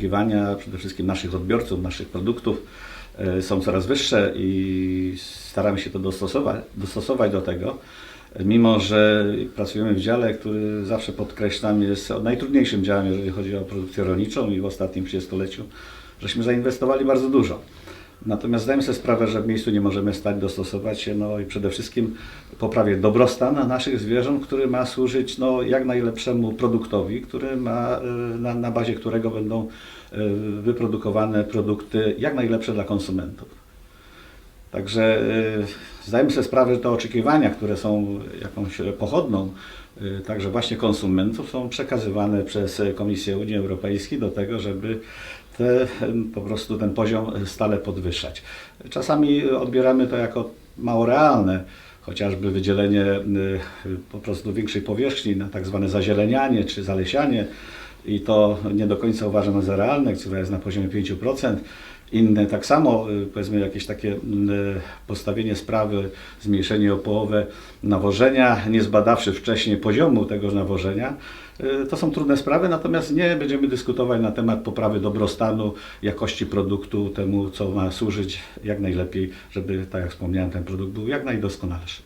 oczekiwania przede wszystkim naszych odbiorców, naszych produktów e, są coraz wyższe i staramy się to dostosować, dostosować do tego. Mimo, że pracujemy w dziale, który zawsze podkreślam jest najtrudniejszym działem, jeżeli chodzi o produkcję rolniczą i w ostatnim 30-leciu, żeśmy zainwestowali bardzo dużo. Natomiast zdajemy sobie sprawę, że w miejscu nie możemy stać, dostosować się, no i przede wszystkim poprawić dobrostan naszych zwierząt, który ma służyć no, jak najlepszemu produktowi, który ma, y, na, na bazie którego będą y, wyprodukowane produkty jak najlepsze dla konsumentów. Także y, zdajemy sobie sprawę, że te oczekiwania, które są jakąś pochodną także właśnie konsumentów, są przekazywane przez Komisję Unii Europejskiej do tego, żeby po prostu ten poziom stale podwyższać. Czasami odbieramy to jako mało realne, chociażby wydzielenie y, po prostu większej powierzchni na tak zwane zazielenianie czy zalesianie i to nie do końca uważamy za realne, która jest na poziomie 5%. Inne tak samo, y, powiedzmy jakieś takie y, postawienie sprawy, zmniejszenie o połowę nawożenia, nie zbadawszy wcześniej poziomu tego nawożenia, y, to są trudne sprawy, natomiast nie będziemy dyskutować na temat poprawy dobrostanu, jakości produktu, temu co ma służyć jak najlepiej, żeby, tak jak wspomniałem, ten produkt był jak najdoskonalszy.